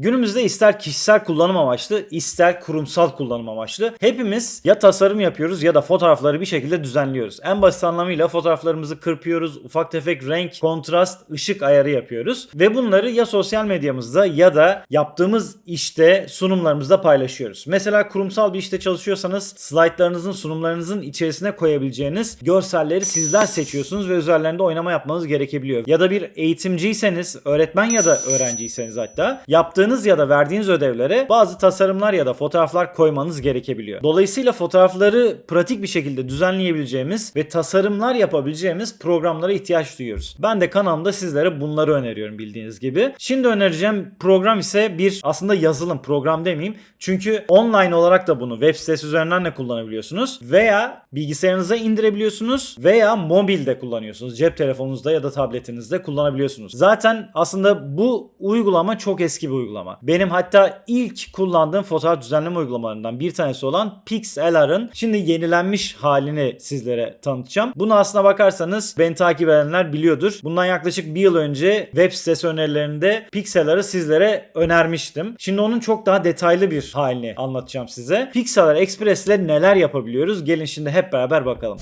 Günümüzde ister kişisel kullanım amaçlı, ister kurumsal kullanım amaçlı hepimiz ya tasarım yapıyoruz ya da fotoğrafları bir şekilde düzenliyoruz. En basit anlamıyla fotoğraflarımızı kırpıyoruz, ufak tefek renk, kontrast, ışık ayarı yapıyoruz ve bunları ya sosyal medyamızda ya da yaptığımız işte sunumlarımızda paylaşıyoruz. Mesela kurumsal bir işte çalışıyorsanız slaytlarınızın, sunumlarınızın içerisine koyabileceğiniz görselleri sizler seçiyorsunuz ve üzerlerinde oynama yapmanız gerekebiliyor. Ya da bir eğitimciyseniz, öğretmen ya da öğrenciyseniz hatta yaptığınız ya da verdiğiniz ödevlere bazı tasarımlar ya da fotoğraflar koymanız gerekebiliyor. Dolayısıyla fotoğrafları pratik bir şekilde düzenleyebileceğimiz ve tasarımlar yapabileceğimiz programlara ihtiyaç duyuyoruz. Ben de kanalımda sizlere bunları öneriyorum bildiğiniz gibi. Şimdi önereceğim program ise bir aslında yazılım program demeyeyim. Çünkü online olarak da bunu web sitesi üzerinden de kullanabiliyorsunuz veya bilgisayarınıza indirebiliyorsunuz veya mobilde kullanıyorsunuz. Cep telefonunuzda ya da tabletinizde kullanabiliyorsunuz. Zaten aslında bu uygulama çok eski bir uygulama. Benim hatta ilk kullandığım fotoğraf düzenleme uygulamalarından bir tanesi olan Pixlr'ın şimdi yenilenmiş halini sizlere tanıtacağım. Bunu aslına bakarsanız beni takip edenler biliyordur. Bundan yaklaşık bir yıl önce web sitesi önerilerinde Pixlr'ı sizlere önermiştim. Şimdi onun çok daha detaylı bir halini anlatacağım size. Pixlr Express ile neler yapabiliyoruz? Gelin şimdi hep beraber bakalım.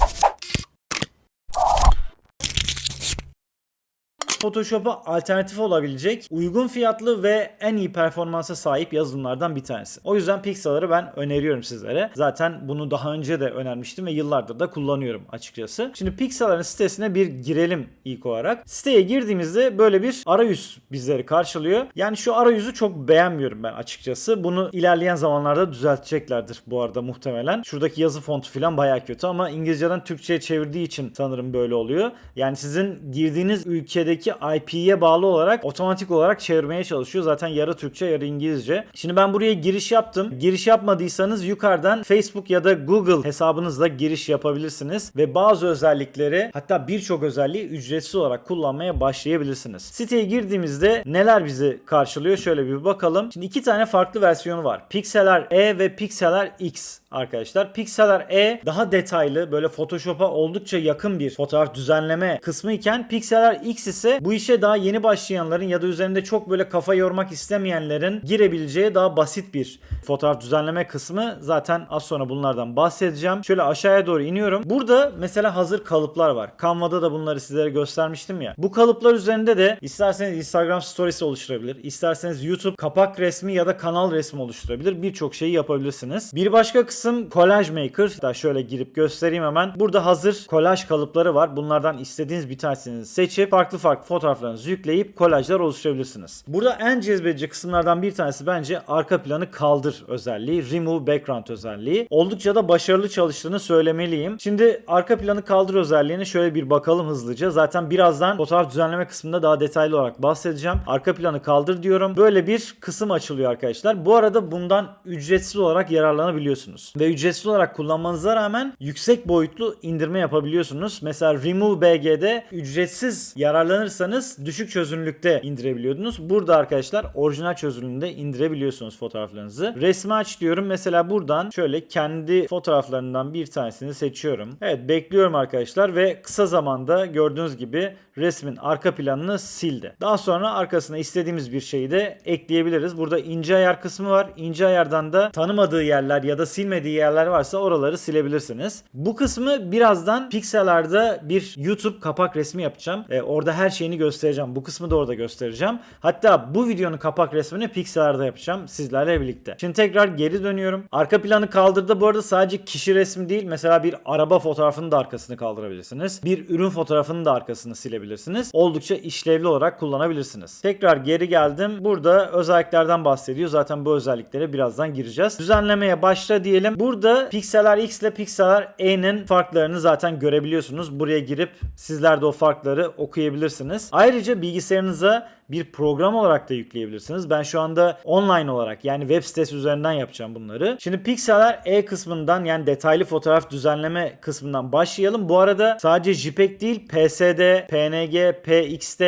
Photoshop'a alternatif olabilecek uygun fiyatlı ve en iyi performansa sahip yazılımlardan bir tanesi. O yüzden Pixel'ları ben öneriyorum sizlere. Zaten bunu daha önce de önermiştim ve yıllardır da kullanıyorum açıkçası. Şimdi Pixel'ların sitesine bir girelim ilk olarak. Siteye girdiğimizde böyle bir arayüz bizleri karşılıyor. Yani şu arayüzü çok beğenmiyorum ben açıkçası. Bunu ilerleyen zamanlarda düzelteceklerdir bu arada muhtemelen. Şuradaki yazı fontu falan bayağı kötü ama İngilizceden Türkçe'ye çevirdiği için sanırım böyle oluyor. Yani sizin girdiğiniz ülkedeki IP'ye bağlı olarak otomatik olarak çevirmeye çalışıyor. Zaten yarı Türkçe yarı İngilizce. Şimdi ben buraya giriş yaptım. Giriş yapmadıysanız yukarıdan Facebook ya da Google hesabınızla giriş yapabilirsiniz ve bazı özellikleri hatta birçok özelliği ücretsiz olarak kullanmaya başlayabilirsiniz. Siteye girdiğimizde neler bizi karşılıyor şöyle bir bakalım. Şimdi iki tane farklı versiyonu var. Pixelr E ve Pixelr X arkadaşlar. Pixelr E daha detaylı böyle Photoshop'a oldukça yakın bir fotoğraf düzenleme kısmı iken Pixelr X ise bu işe daha yeni başlayanların ya da üzerinde çok böyle kafa yormak istemeyenlerin girebileceği daha basit bir fotoğraf düzenleme kısmı. Zaten az sonra bunlardan bahsedeceğim. Şöyle aşağıya doğru iniyorum. Burada mesela hazır kalıplar var. Canva'da da bunları sizlere göstermiştim ya. Bu kalıplar üzerinde de isterseniz Instagram storiesi oluşturabilir. isterseniz YouTube kapak resmi ya da kanal resmi oluşturabilir. Birçok şeyi yapabilirsiniz. Bir başka kısım Collage Maker. Da şöyle girip göstereyim hemen. Burada hazır kolaj kalıpları var. Bunlardan istediğiniz bir tanesini seçip farklı farklı fotoğraflarınızı yükleyip kolajlar oluşturabilirsiniz. Burada en cezbedici kısımlardan bir tanesi bence arka planı kaldır özelliği. Remove Background özelliği. Oldukça da başarılı çalıştığını söylemeliyim. Şimdi arka planı kaldır özelliğine şöyle bir bakalım hızlıca. Zaten birazdan fotoğraf düzenleme kısmında daha detaylı olarak bahsedeceğim. Arka planı kaldır diyorum. Böyle bir kısım açılıyor arkadaşlar. Bu arada bundan ücretsiz olarak yararlanabiliyorsunuz. Ve ücretsiz olarak kullanmanıza rağmen yüksek boyutlu indirme yapabiliyorsunuz. Mesela Remove BG'de ücretsiz yararlanırsanız düşük çözünürlükte indirebiliyordunuz. Burada arkadaşlar orijinal çözünürlüğünde indirebiliyorsunuz fotoğraflarınızı. Resmi aç diyorum. Mesela buradan şöyle kendi fotoğraflarından bir tanesini seçiyorum. Evet bekliyorum arkadaşlar ve kısa zamanda gördüğünüz gibi resmin arka planını sildi. Daha sonra arkasına istediğimiz bir şeyi de ekleyebiliriz. Burada ince ayar kısmı var. İnce ayardan da tanımadığı yerler ya da silmediği yerler varsa oraları silebilirsiniz. Bu kısmı birazdan Pixel'larda bir YouTube kapak resmi yapacağım. Ee, orada her şeyini göstereceğim. Bu kısmı da orada göstereceğim. Hatta bu videonun kapak resmini Pixel'larda yapacağım sizlerle birlikte. Şimdi tekrar geri dönüyorum. Arka planı kaldırdı. Bu arada sadece kişi resmi değil. Mesela bir araba fotoğrafının da arkasını kaldırabilirsiniz. Bir ürün fotoğrafının da arkasını silebilirsiniz. Oldukça işlevli olarak kullanabilirsiniz. Tekrar geri geldim. Burada özelliklerden bahsediyor. Zaten bu özelliklere birazdan gireceğiz. Düzenlemeye başla diyelim. Burada Pixelr X ile Pixelr E'nin farklarını zaten görebiliyorsunuz. Buraya girip sizler de o farkları okuyabilirsiniz. Ayrıca bilgisayarınıza bir program olarak da yükleyebilirsiniz. Ben şu anda online olarak yani web sitesi üzerinden yapacağım bunları. Şimdi Pixelr E kısmından yani detaylı fotoğraf düzenleme kısmından başlayalım. Bu arada sadece JPEG değil PSD, PNG, PXT,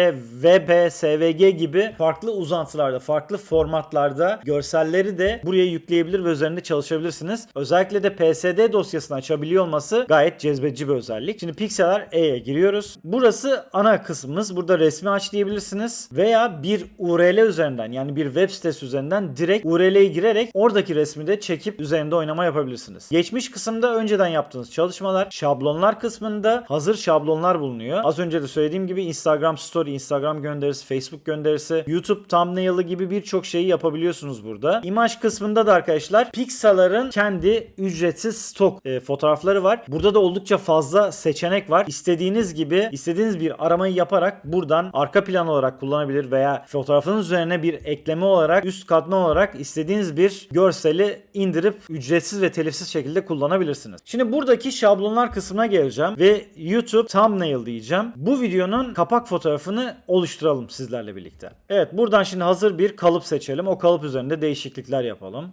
WP, SVG gibi farklı uzantılarda, farklı formatlarda görselleri de buraya yükleyebilir ve üzerinde çalışabilirsiniz. Özellikle de PSD dosyasını açabiliyor olması gayet cezbedici bir özellik. Şimdi Pixelr E'ye giriyoruz. Burası ana kısmımız. Burada resmi aç diyebilirsiniz ve veya bir URL üzerinden yani bir web sitesi üzerinden direkt URL'ye girerek oradaki resmi de çekip üzerinde oynama yapabilirsiniz. Geçmiş kısımda önceden yaptığınız çalışmalar, şablonlar kısmında hazır şablonlar bulunuyor. Az önce de söylediğim gibi Instagram Story, Instagram gönderisi, Facebook gönderisi, YouTube thumbnail'ı gibi birçok şeyi yapabiliyorsunuz burada. İmaj kısmında da arkadaşlar Pixar'ın kendi ücretsiz stok e, fotoğrafları var. Burada da oldukça fazla seçenek var. İstediğiniz gibi istediğiniz bir aramayı yaparak buradan arka plan olarak kullanabilir veya fotoğrafınız üzerine bir ekleme olarak üst katman olarak istediğiniz bir görseli indirip ücretsiz ve telifsiz şekilde kullanabilirsiniz. Şimdi buradaki şablonlar kısmına geleceğim ve YouTube thumbnail diyeceğim. Bu videonun kapak fotoğrafını oluşturalım sizlerle birlikte. Evet buradan şimdi hazır bir kalıp seçelim. O kalıp üzerinde değişiklikler yapalım.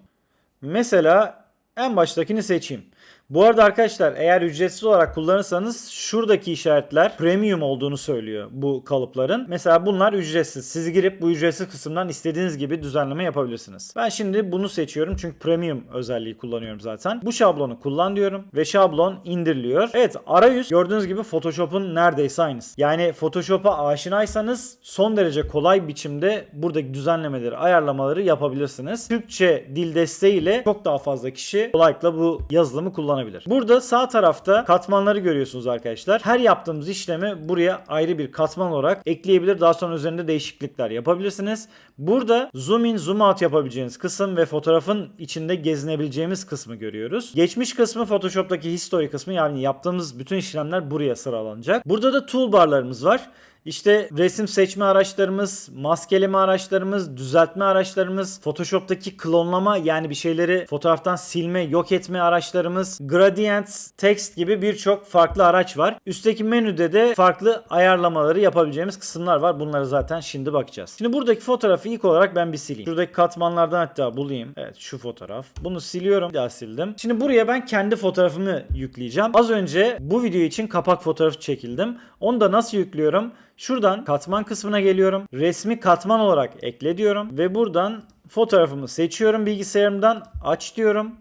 Mesela en baştakini seçeyim. Bu arada arkadaşlar eğer ücretsiz olarak kullanırsanız şuradaki işaretler premium olduğunu söylüyor bu kalıpların. Mesela bunlar ücretsiz. Siz girip bu ücretsiz kısımdan istediğiniz gibi düzenleme yapabilirsiniz. Ben şimdi bunu seçiyorum çünkü premium özelliği kullanıyorum zaten. Bu şablonu kullan diyorum ve şablon indiriliyor. Evet arayüz gördüğünüz gibi Photoshop'un neredeyse aynısı. Yani Photoshop'a aşinaysanız son derece kolay biçimde buradaki düzenlemeleri, ayarlamaları yapabilirsiniz. Türkçe dil desteğiyle çok daha fazla kişi kolaylıkla bu yazılımı kullanabilir. Burada sağ tarafta katmanları görüyorsunuz arkadaşlar. Her yaptığımız işlemi buraya ayrı bir katman olarak ekleyebilir. Daha sonra üzerinde değişiklikler yapabilirsiniz. Burada zoom in zoom out yapabileceğiniz kısım ve fotoğrafın içinde gezinebileceğimiz kısmı görüyoruz. Geçmiş kısmı Photoshop'taki history kısmı yani yaptığımız bütün işlemler buraya sıralanacak. Burada da toolbarlarımız var. İşte resim seçme araçlarımız, maskeleme araçlarımız, düzeltme araçlarımız, Photoshop'taki klonlama yani bir şeyleri fotoğraftan silme, yok etme araçlarımız, gradient, text gibi birçok farklı araç var. Üstteki menüde de farklı ayarlamaları yapabileceğimiz kısımlar var. Bunları zaten şimdi bakacağız. Şimdi buradaki fotoğrafı ilk olarak ben bir sileyim. Şuradaki katmanlardan hatta bulayım. Evet şu fotoğraf. Bunu siliyorum. Bir daha sildim. Şimdi buraya ben kendi fotoğrafımı yükleyeceğim. Az önce bu video için kapak fotoğrafı çekildim. Onu da nasıl yüklüyorum? Şuradan katman kısmına geliyorum. Resmi katman olarak ekle diyorum. Ve buradan fotoğrafımı seçiyorum bilgisayarımdan. Aç diyorum.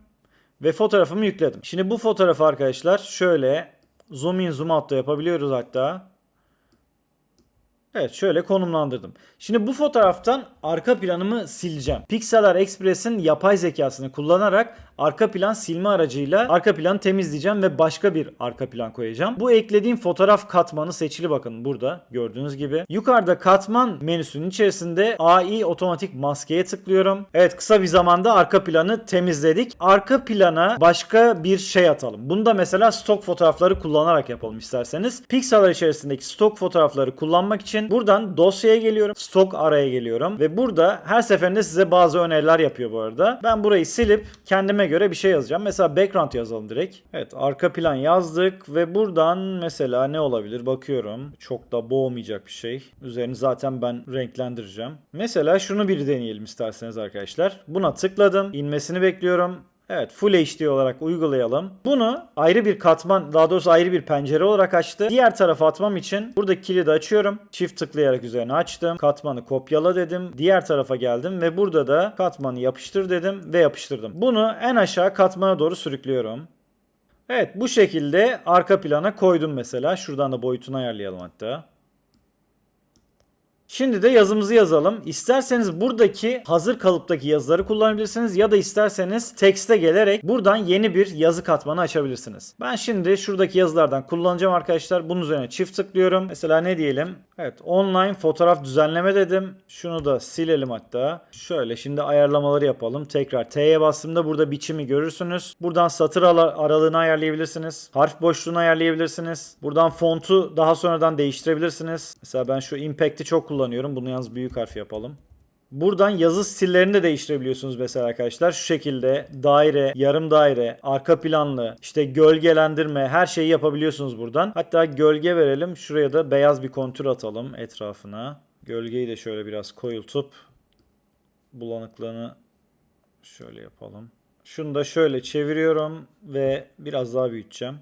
Ve fotoğrafımı yükledim. Şimdi bu fotoğrafı arkadaşlar şöyle zoom in zoom out da yapabiliyoruz hatta. Evet şöyle konumlandırdım. Şimdi bu fotoğraftan arka planımı sileceğim. Pixelr Express'in yapay zekasını kullanarak arka plan silme aracıyla arka planı temizleyeceğim ve başka bir arka plan koyacağım. Bu eklediğim fotoğraf katmanı seçili bakın burada gördüğünüz gibi. Yukarıda katman menüsünün içerisinde AI otomatik maskeye tıklıyorum. Evet kısa bir zamanda arka planı temizledik. Arka plana başka bir şey atalım. Bunu da mesela stok fotoğrafları kullanarak yapalım isterseniz. Pixelr içerisindeki stok fotoğrafları kullanmak için buradan dosyaya geliyorum. Stok araya geliyorum ve burada her seferinde size bazı öneriler yapıyor bu arada. Ben burayı silip kendime göre bir şey yazacağım. Mesela background yazalım direkt. Evet arka plan yazdık ve buradan mesela ne olabilir bakıyorum. Çok da boğmayacak bir şey. Üzerini zaten ben renklendireceğim. Mesela şunu bir deneyelim isterseniz arkadaşlar. Buna tıkladım. İnmesini bekliyorum. Evet Full HD olarak uygulayalım. Bunu ayrı bir katman daha doğrusu ayrı bir pencere olarak açtı. Diğer tarafa atmam için buradaki kilidi açıyorum. Çift tıklayarak üzerine açtım. Katmanı kopyala dedim. Diğer tarafa geldim ve burada da katmanı yapıştır dedim ve yapıştırdım. Bunu en aşağı katmana doğru sürüklüyorum. Evet bu şekilde arka plana koydum mesela. Şuradan da boyutunu ayarlayalım hatta. Şimdi de yazımızı yazalım. İsterseniz buradaki hazır kalıptaki yazıları kullanabilirsiniz ya da isterseniz tekste gelerek buradan yeni bir yazı katmanı açabilirsiniz. Ben şimdi şuradaki yazılardan kullanacağım arkadaşlar. Bunun üzerine çift tıklıyorum. Mesela ne diyelim? Evet online fotoğraf düzenleme dedim. Şunu da silelim hatta. Şöyle şimdi ayarlamaları yapalım. Tekrar T'ye bastığımda burada biçimi görürsünüz. Buradan satır ara- aralığını ayarlayabilirsiniz. Harf boşluğunu ayarlayabilirsiniz. Buradan fontu daha sonradan değiştirebilirsiniz. Mesela ben şu impact'i çok kullanıyorum. Bunu yalnız büyük harf yapalım. Buradan yazı stillerini de değiştirebiliyorsunuz mesela arkadaşlar. Şu şekilde daire, yarım daire, arka planlı, işte gölgelendirme her şeyi yapabiliyorsunuz buradan. Hatta gölge verelim. Şuraya da beyaz bir kontür atalım etrafına. Gölgeyi de şöyle biraz koyultup bulanıklığını şöyle yapalım. Şunu da şöyle çeviriyorum ve biraz daha büyüteceğim.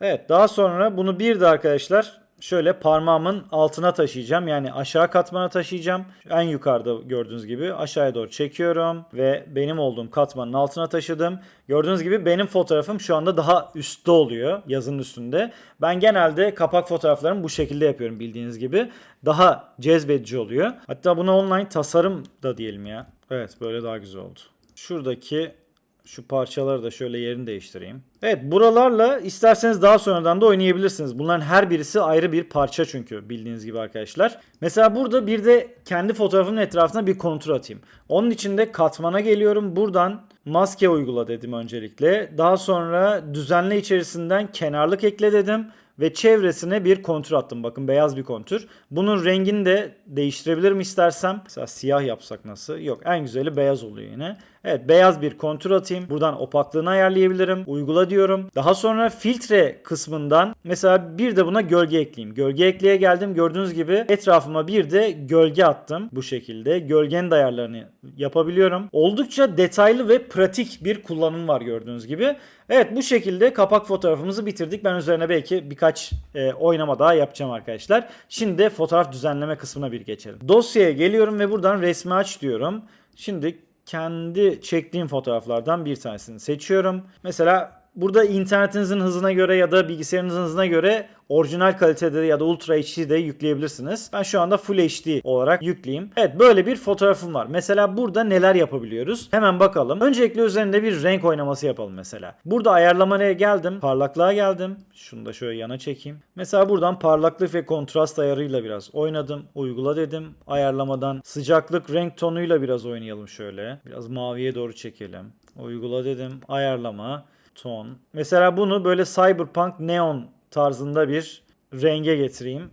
Evet daha sonra bunu bir de arkadaşlar şöyle parmağımın altına taşıyacağım. Yani aşağı katmana taşıyacağım. En yukarıda gördüğünüz gibi aşağıya doğru çekiyorum ve benim olduğum katmanın altına taşıdım. Gördüğünüz gibi benim fotoğrafım şu anda daha üstte oluyor yazının üstünde. Ben genelde kapak fotoğraflarımı bu şekilde yapıyorum bildiğiniz gibi. Daha cezbedici oluyor. Hatta buna online tasarım da diyelim ya. Evet böyle daha güzel oldu. Şuradaki şu parçaları da şöyle yerini değiştireyim. Evet buralarla isterseniz daha sonradan da oynayabilirsiniz. Bunların her birisi ayrı bir parça çünkü bildiğiniz gibi arkadaşlar. Mesela burada bir de kendi fotoğrafımın etrafına bir kontur atayım. Onun için de katmana geliyorum. Buradan maske uygula dedim öncelikle. Daha sonra düzenle içerisinden kenarlık ekle dedim ve çevresine bir kontur attım. Bakın beyaz bir kontur. Bunun rengini de değiştirebilirim istersem. Mesela siyah yapsak nasıl? Yok en güzeli beyaz oluyor yine. Evet beyaz bir kontur atayım. Buradan opaklığını ayarlayabilirim. Uygula diyorum. Daha sonra filtre kısmından mesela bir de buna gölge ekleyeyim. Gölge ekleye geldim. Gördüğünüz gibi etrafıma bir de gölge attım. Bu şekilde. Gölgenin de ayarlarını yapabiliyorum. Oldukça detaylı ve pratik bir kullanım var gördüğünüz gibi. Evet bu şekilde kapak fotoğrafımızı bitirdik. Ben üzerine belki birkaç e, oynama daha yapacağım arkadaşlar. Şimdi fotoğraf düzenleme kısmına bir geçelim. Dosyaya geliyorum ve buradan resmi aç diyorum. Şimdi kendi çektiğim fotoğraflardan bir tanesini seçiyorum. Mesela burada internetinizin hızına göre ya da bilgisayarınızın hızına göre orijinal kalitede ya da Ultra HD de yükleyebilirsiniz. Ben şu anda Full HD olarak yükleyeyim. Evet böyle bir fotoğrafım var. Mesela burada neler yapabiliyoruz? Hemen bakalım. Öncelikle üzerinde bir renk oynaması yapalım mesela. Burada ayarlamaya geldim. Parlaklığa geldim. Şunu da şöyle yana çekeyim. Mesela buradan parlaklık ve kontrast ayarıyla biraz oynadım. Uygula dedim. Ayarlamadan sıcaklık renk tonuyla biraz oynayalım şöyle. Biraz maviye doğru çekelim. Uygula dedim. Ayarlama ton. Mesela bunu böyle cyberpunk neon tarzında bir renge getireyim.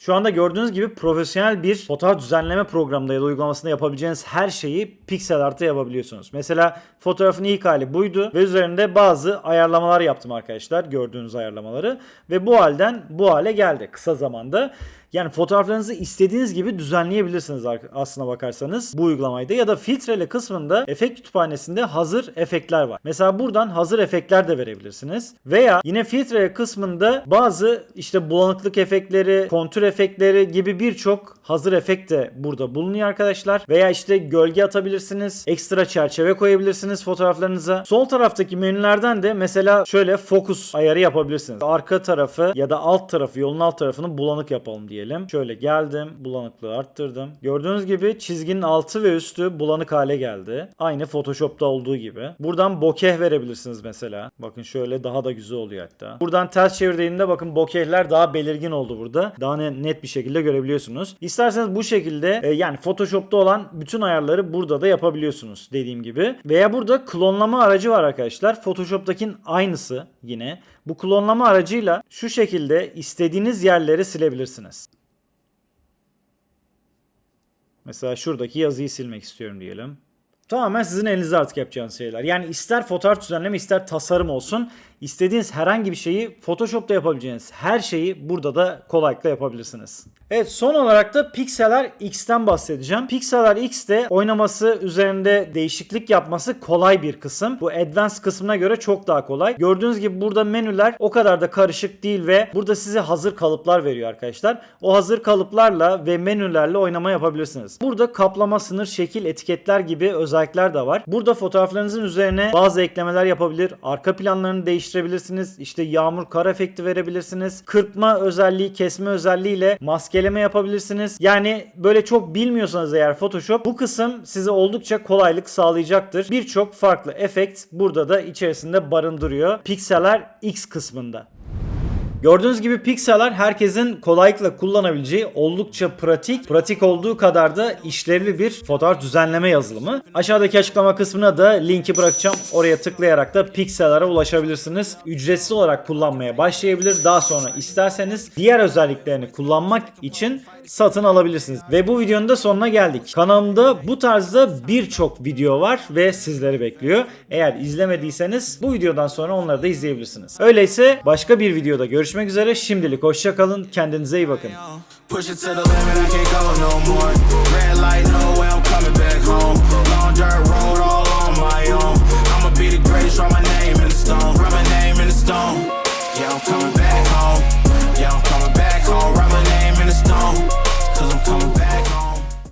Şu anda gördüğünüz gibi profesyonel bir fotoğraf düzenleme programında ya da uygulamasında yapabileceğiniz her şeyi piksel art'ta yapabiliyorsunuz. Mesela fotoğrafın ilk hali buydu ve üzerinde bazı ayarlamalar yaptım arkadaşlar. Gördüğünüz ayarlamaları ve bu halden bu hale geldi kısa zamanda. Yani fotoğraflarınızı istediğiniz gibi düzenleyebilirsiniz aslına bakarsanız bu uygulamaydı. Ya da filtrele kısmında efekt kütüphanesinde hazır efektler var. Mesela buradan hazır efektler de verebilirsiniz. Veya yine filtre kısmında bazı işte bulanıklık efektleri, kontür efektleri gibi birçok hazır efekt de burada bulunuyor arkadaşlar. Veya işte gölge atabilirsiniz. Ekstra çerçeve koyabilirsiniz fotoğraflarınıza. Sol taraftaki menülerden de mesela şöyle fokus ayarı yapabilirsiniz. Arka tarafı ya da alt tarafı yolun alt tarafını bulanık yapalım diye diyelim. Şöyle geldim. Bulanıklığı arttırdım. Gördüğünüz gibi çizginin altı ve üstü bulanık hale geldi. Aynı Photoshop'ta olduğu gibi. Buradan bokeh verebilirsiniz mesela. Bakın şöyle daha da güzel oluyor hatta. Buradan ters çevirdiğimde bakın bokehler daha belirgin oldu burada. Daha net bir şekilde görebiliyorsunuz. İsterseniz bu şekilde e, yani Photoshop'ta olan bütün ayarları burada da yapabiliyorsunuz dediğim gibi. Veya burada klonlama aracı var arkadaşlar. Photoshop'takinin aynısı yine. Bu klonlama aracıyla şu şekilde istediğiniz yerleri silebilirsiniz. Mesela şuradaki yazıyı silmek istiyorum diyelim. Tamamen sizin elinizde artık yapacağınız şeyler. Yani ister fotoğraf düzenleme ister tasarım olsun. İstediğiniz herhangi bir şeyi Photoshop'ta yapabileceğiniz her şeyi burada da kolaylıkla yapabilirsiniz. Evet son olarak da Pixel'ar X'ten bahsedeceğim. Pixel'ar X'te oynaması üzerinde değişiklik yapması kolay bir kısım. Bu Advanced kısmına göre çok daha kolay. Gördüğünüz gibi burada menüler o kadar da karışık değil ve burada size hazır kalıplar veriyor arkadaşlar. O hazır kalıplarla ve menülerle oynama yapabilirsiniz. Burada kaplama, sınır, şekil, etiketler gibi özellikler de var. Burada fotoğraflarınızın üzerine bazı eklemeler yapabilir. Arka planlarını değiştirebilirsiniz. İşte yağmur kar efekti verebilirsiniz. Kırpma özelliği, kesme özelliğiyle maske maskeleme yapabilirsiniz. Yani böyle çok bilmiyorsanız eğer Photoshop bu kısım size oldukça kolaylık sağlayacaktır. Birçok farklı efekt burada da içerisinde barındırıyor. Pixeler X kısmında. Gördüğünüz gibi Pixel'lar herkesin kolaylıkla kullanabileceği oldukça pratik, pratik olduğu kadar da işlevli bir fotoğraf düzenleme yazılımı. Aşağıdaki açıklama kısmına da linki bırakacağım. Oraya tıklayarak da Pixel'lara ulaşabilirsiniz. Ücretsiz olarak kullanmaya başlayabilir. Daha sonra isterseniz diğer özelliklerini kullanmak için satın alabilirsiniz. Ve bu videonun da sonuna geldik. Kanalımda bu tarzda birçok video var ve sizleri bekliyor. Eğer izlemediyseniz bu videodan sonra onları da izleyebilirsiniz. Öyleyse başka bir videoda görüşmek üzere. Şimdilik hoşçakalın. Kendinize iyi bakın. Push it to the limit, I can't go no more. Red light, no way, I'm coming back home. Long dirt road, all on my own. I'ma be the greatest, write my name in the stone. Write my name in the stone. Yeah, I'm coming back home. Yeah, I'm coming back home. come